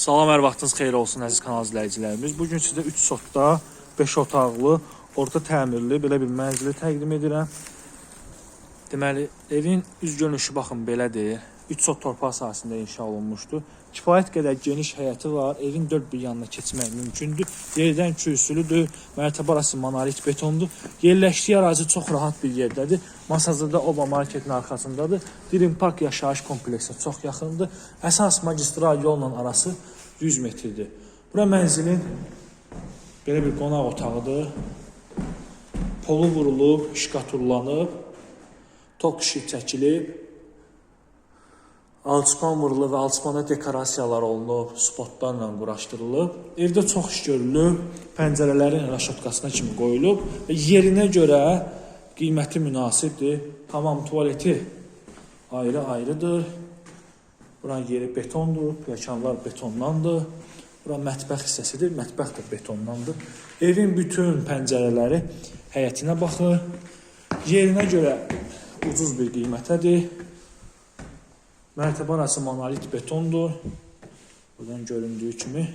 Salam, hər vaxtınız xeyir olsun əziz kanal izləyicilərimiz. Bu gün sizə 3 sotda 5 otaqlı, orta təmirli belə bir mənzili təqdim edirəm. Deməli, evin üz görünüşü baxın belədir. 3 sot torpaq sahəsində inşa olunmuşdur. Kifayət qədər geniş həyəti var. Evin dörd bir yanına keçmək mümkündür. Yerdən kürsülüdür. Mərtəbə arası monolit betondur. Yerləşdiyi ərazi çox rahat bir yerdədir. Masazırda Oba marketin arxasındadır. Dirim Park yaşayış kompleksinə çox yaxındır. Əsas magistral yolla arası 100 metrdir. Bura mənzilin belə bir qonaq otağıdır. Polu vurulub, şkaturlanıb, tok işi çəkilib. Alçıpan vurulub və alçıpanda dekorasiyalar olunub, spotlarla quraşdırılıb. Evdə çox görülüb, pəncərələrin raşotkasına kimi qoyulub və yerinə görə qiyməti münasibdir. Hamam tualeti ayrı-ayrıdır. Buranın yeri betondur, pilləkənlər betondandır. Bura mətbəx hissəsidir, mətbəx də betondandır. Evin bütün pəncərələri həyətinə baxır. Yerinə görə ucuz bir qiymətədir. Mərtəbə arası monolit betondur. Buradan göründüyü kimi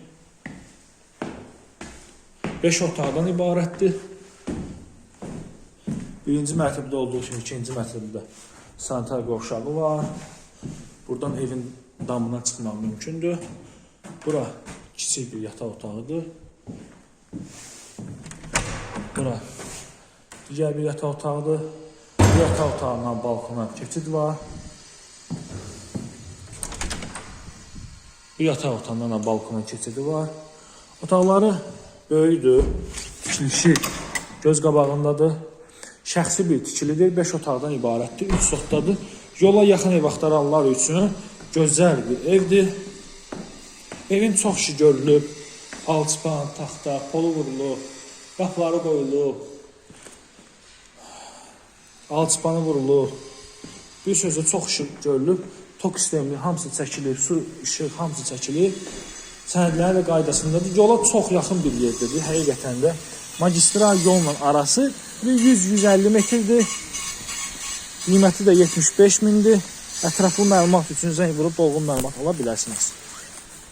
5 otaqdan ibarətdir. Birinci mərtəbədə olduğu kimi ikinci mərtəbədə sanitar qovşağı var. Buradan evin damına çıxmaq mümkündür. Bura kiçik bir yataq otağıdır. Bura digər bir yataq otağıdır. Bu yataq otağından balkona keçid var. Bu yataq otağından da balkona keçidi var. Otaqları böyükdür. Tikilişi göz qabağındadır. Şəxsi bir tikilidir. 5 otaqdan ibarətdir. 3 sotdadır. Yola yaxın ev axtaranlar üçün gözəl bir evdir. Evin çox işi görülüb. Alçıpan, taxta, polu vurulub, qapıları qoyulub. Alçıpanı vurulub. Bir sözlə çox işi görülüb. Tok sistemi hamısı çəkilib, su, işıq hamısı çəkilib. Sənədləri də qaydasındadır. Yola çox yaxın bir yerdədir həqiqətən də. Magistral yolla arası bir 100-150 metrdir. Qiyməti də 75 mindir. Ətraflı məlumat üçün zəng vurub dolğun məlumat ala bilərsiniz.